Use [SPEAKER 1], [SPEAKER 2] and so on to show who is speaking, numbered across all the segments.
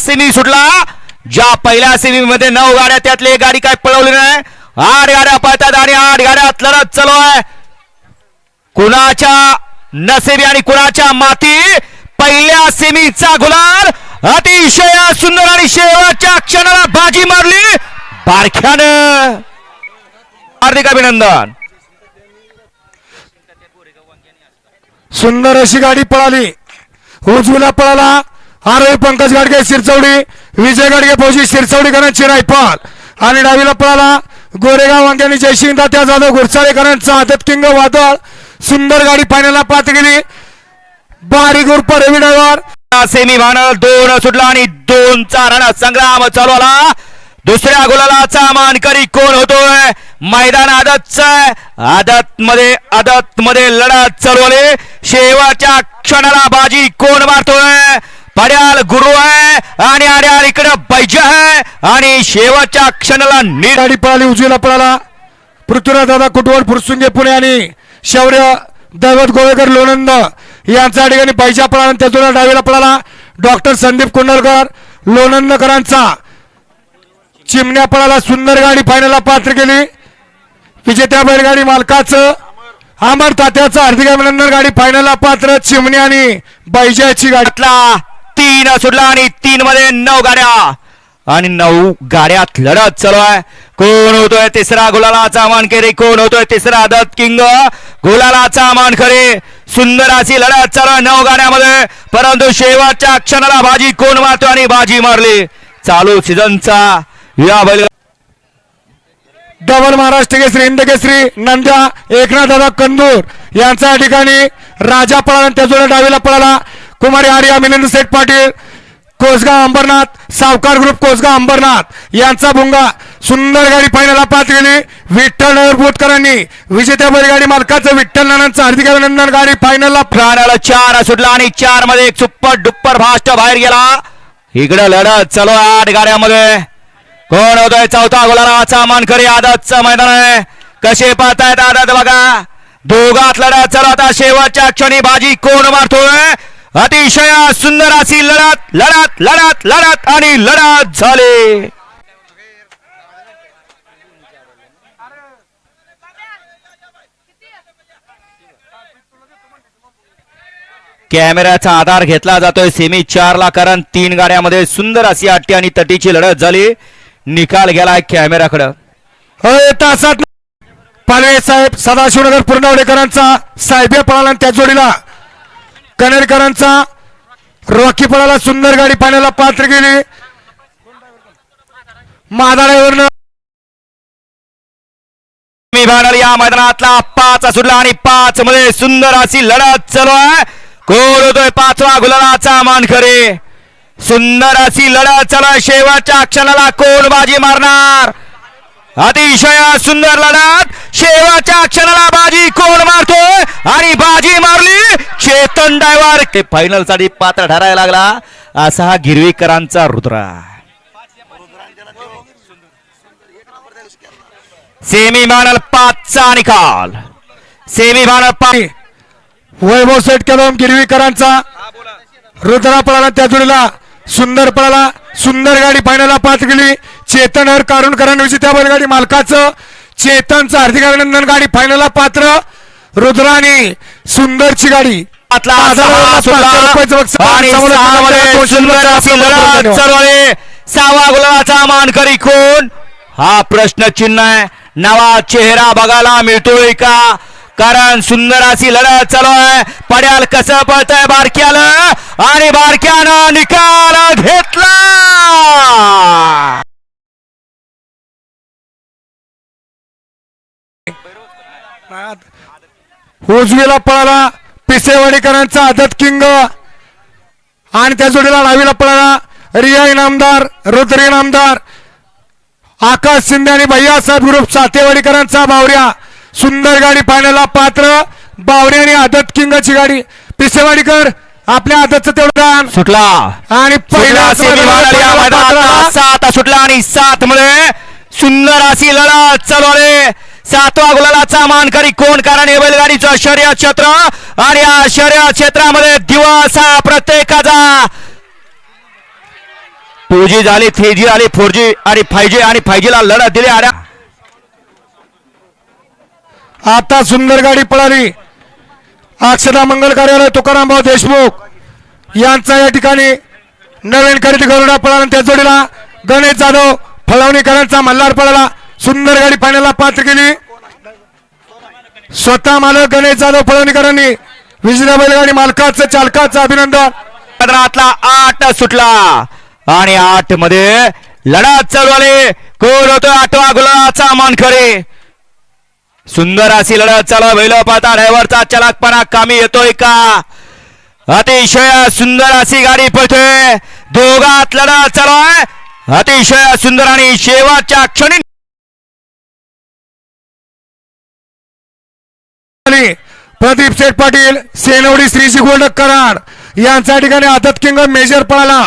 [SPEAKER 1] Semi सुटला. ज्या पहिल्या सेमी मध्ये नऊ गाड्या त्यातली एक गाडी काय पळवली नाही. आठ गाड्या पळतात आणि आठ गाड्यात लढत चालू आहे. कुणाच्या नसेबी आणि कुणाच्या माती? पहिल्या सेमीचा गुलाल. अतिशय सुंदर आणि शेवटच्या क्षणाला बाजी मारली. बारख्यानं. हार्दिक अभिनंदन.
[SPEAKER 2] सुंदर अशी गाडी पळाली. उजवीला पळाला. आरोही पंकज गाडगे शिरचवडी विजय गाडगे फौजी शिरचवडीकरांची रायफल आणि डावीला पळाला गोरेगाव वांग्यानी जयसिंग तात्या जाधव घुरसाळेकरांचा आदत किंग वादळ. सुंदर गाडी फायनलला पात गेली. बारी गुरप रवी
[SPEAKER 1] सेमी फायनल दोन सुटला आणि दोन चार संग्राम चालू आला. दुसऱ्या गुलालाचा मानकरी कोण होतोय? मैदान आदतच आदत मध्ये आदत मध्ये लढत चालू आले. शेवटच्या क्षणाला बाजी कोण मारतोय? पड्याल गुरु आहे आणि आड्याल इकडे बैज आहे आणि शेवटच्या क्षणाला नीट
[SPEAKER 2] पळाली उजवीला पळाला. पृथ्वीराज दादा कुटवड फुरसुंगे पुणे आणि शौर्य दैवत गोळेकर लोणंद यांचा ठिकाणी पैजा पळाला त्यातून डावीला पळाला. डॉक्टर संदीप कुंडलकर लोणंदकरांचा चिमण्या पळाला सुंदर गाडी फायनलला पात्र केली. विजेत्या बैलगाडी मालकाचं अमर तात्याचं हार्दिक अभिनंदन गाडी फायनलला पात्र चिमणी आणि बैजाची गाडी.
[SPEAKER 1] गाड्यातला तीन सुटला आणि तीन मध्ये नऊ गाड्या. आणि नऊ गाड्यात लढत चालू आहे. कोण होतोय तिसरा गुलालाचा मानकरी कोण होतोय तिसरा दत्त किंग? गुलालाचा मानकरी सुंदर अशी लढत चालू आहे नऊ गाड्यामध्ये. परंतु शेवटच्या क्षणाला बाजी कोण मारतो आणि बाजी मारली? चालू सीझनचा या बैल
[SPEAKER 2] डबल महाराष्ट्र केसरी हिंद केसरी नंद्या एकनाथ दादा कंदूर यांचा ठिकाणी राजा पळाला आणि डावीला पळाला. कुमारी आर्या मिलिंद सेठ पाटील कोसगाव अंबरनाथ सावकार ग्रुप कोसगाव अंबरनाथ यांचा भुंगा सुंदर गाडी फायनलला पात गेली विठ्ठल नगर बोटकरांनी. विजेत्या बैलगाडी मालकाचं विठ्ठल नानांचं हार्दिक अभिनंदन. गाडी फायनलला
[SPEAKER 1] प्राणाला चार सुटला आणि चारमध्ये एक सुपर डुप्पर फास्ट बाहेर गेला. इकडे लढत चलो आठ गाड्यामध्ये. कोण होतोय चौथा गोलाचा मानकरी आदतचं मैदान आहे. कसे पाहतायत आदत बघा. दोघात लढत चलो आता शेवटच्या क्षणी बाजी कोण मारतोय? अतिशय सुंदर अशी लढत लढत लढत लढत आणि लढत झाले. कॅमेऱ्याचा आधार घेतला जातोय सेमी चार ला कारण तीन गाड्यामध्ये सुंदर अशी अट्टी आणि तटीची लढत झाली. निकाल गेलाय कॅमेऱ्याकडं.
[SPEAKER 2] होय तासात पालवे साहेब सदाशिवनगर पूर्णवडेकरांचा साहेब पळाला त्या जोडीला कनेरकरांचा रॉकी पळाला सुंदर गाडी पाण्याला पात्र गेली मादाळ्यावरनं
[SPEAKER 1] मी भांडल या मैदानातला पाच सुटला आणि पाच मध्ये सुंदर अशी लढत चालू आहे. कोण होतोय पाचवा गुलालाचा मानखरे सुंदर अशी लढत चालू आहे. शेवटच्या क्षणाला कोण बाजी मारणार. अतिशय सुंदर लढत. शेवटच्या क्षणाला बाजी कोण मारतोय आणि बाजी मारली. चेतन डायव्हर. ते फायनलसाठी पात्र ठरायला लागला. असा हा गिरवीकरांचा रुद्रा. सेमी फायनल पाचचा निकाल. सेमी फायनल पाच
[SPEAKER 2] वैभव सेठ कदम गिरवीकरांचा. रुद्रा पळाला त्या जोडीला. सुंदर पळाला. सुंदर गाडी फायनलला पाच गेली. चेतन हर कारुणकरांविषयी त्या बैलगाडी मालकाचं. चेतनचं हार्दिक अभिनंदन. गाडी फायनलला पात्र. रुद्राने सुंदरची गाडी.
[SPEAKER 1] सहावा गुलाबाचा मानकरी कोण? हा प्रश्न चिन्ह आहे. नवा चेहरा बघायला मिळतोय का? कारण सुंदर अशी लढत चालू आहे. पड्याल कसं पळतंय बारक्याला? आणि बारक्यानं निकाल घेतला!
[SPEAKER 2] उजवीला पळाला पिसेवाडीकरांचा आदत किंग. आणि त्या जोडीला डावीला पळाला रिया इनामदार रुद्र इनामदार आकाश शिंदे आणि भैयासाहेब ग्रुप सातेवाडीकरांचा बावऱ्या. सुंदर गाडी पाहण्याला पात्र बावऱ्या आणि आदत किंगची गाडी. पिसेवाडीकर आपल्या आदतचं तेवढं.
[SPEAKER 1] सुटला.
[SPEAKER 2] आणि पहिल्या
[SPEAKER 1] सुटला आणि सात मध्ये सुंदर अशी लढत चालू आहे. सातवा गुलालाचा मानकरी कोण? कारण हे बैलगाडीचं शर्यत क्षेत्र आणि या शर्यत क्षेत्रामध्ये दिवस हा प्रत्येकाचा. टू जी झाली थ्री जी आली फोर जी आणि फाय जी आणि फाय जी ला लढत दिली. आऱ्या
[SPEAKER 2] आता सुंदर गाडी पळाली. अक्षदा मंगल कार्यालय तुकारामभाऊ देशमुख यांचा या ठिकाणी नवीन खरेदी करून पळाला त्या जोडीला गणेश जाधव फळवणीकरांचा मल्हार पळाला. सुंदर गाडी पाण्याला पात्र केली. स्वतः मालक गणेश जाधव फळवणीकरांनी विजेता बैलगाडी मालकाचं चालकाचं अभिनंदन.
[SPEAKER 1] मैदानातला आठ सुटला. आणि आठमध्ये लढात चालू आले. कोण होतो आठवा गुलाचा मानखरे सुंदर अशी लढत चालू बैल पाहता ड्रायव्हरचा चलाकपणा कामी येतोय का? अतिशय सुंदर अशी गाडी पळतोय. दोघात लढत चालू आहे. अतिशय सुंदर आणि शेवटच्या क्षणी
[SPEAKER 2] प्रदीप शेठ पाटील सेनवडी श्रीजी गोल्ड कराड. यांच्या ठिकाणी आदत किंग मेजर पळाला.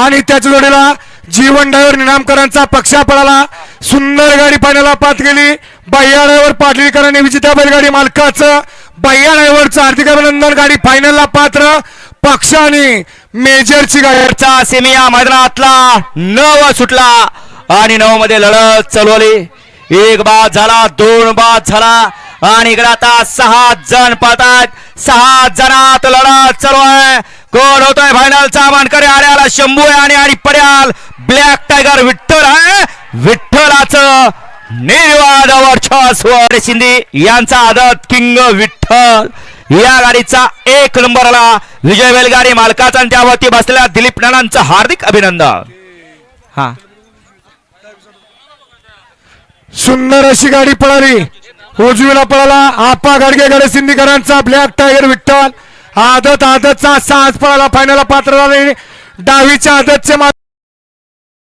[SPEAKER 2] आणि त्याच्या जोडीला जीवन डायव्हर निनामकरांचा पक्षा पळाला. सुंदर गाडी पाण्याला पात गेली. बह्या ड्रायव्हर पाटलीकरांनी विजेत्या बैलगाडी मालकाचं बह्या ड्रायव्हरचं हार्दिक अभिनंदन. गाडी फायनलला पात्र पक्षाने मेजरची गाडीचा
[SPEAKER 1] चा मैदानातला नव सुटला. आणि नऊ मध्ये लढत चालवली एक बाद झाला दोन बाद झाला. आणि इकडे आता सहा जण पळतात सहा जणात लढत चालू आहे. कोण होतोय फायनलचा मानकरी? आर्याला शंभू आहे आणि आणि पर्याल ब्लॅक टायगर विठ्ठल आहे. विठ्ठलाचं निर्वाद वर्चस्व शिंदे यांचा आदत किंग विठ्ठल. या गाडीचा एक नंबरला विजय बैलगाडी मालकाचा त्यावरती बसलेल्या दिलीप नानांचं हार्दिक अभिनंदन. हा.
[SPEAKER 2] सुंदर अशी गाडी पळाली. उजवीला पळाला. आपा गाडगे गडे सिंदीकरांचा ब्लॅक टायगर विठ्ठल. आदत आदतचा साज पळाला. फायनलला पात्र झाले. डावीच्या आदतचे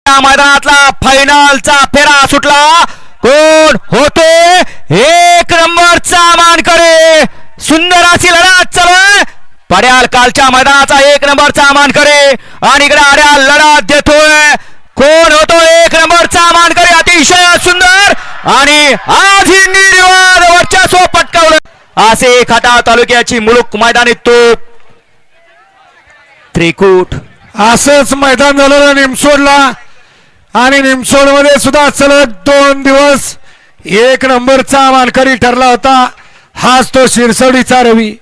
[SPEAKER 1] मैदानातला फायनलचा फेरा सुटला. कोण होते? एक नंबरचा मानकरे सुंदर अशी लढत चालू पड्याल कालच्या मैदानाचा एक नंबरचा मानकरे आणि इकडे अड्याल लढत देतोय. कोण होतो? एक नंबरचा मानकरी अतिशय सुंदर. आणि आज ही निर्वाद वर्चस्व पटकावलं. असे खटा तालुक्याची मुलुक मैदानी तोप. त्रिकूट.
[SPEAKER 2] असंच मैदान झालं निमसोडला. आणि निमसोडमध्ये सुद्धा सलग दोन दिवस एक नंबरचा मानकरी ठरला होता. हाच तो शिरसवडीचा रवी.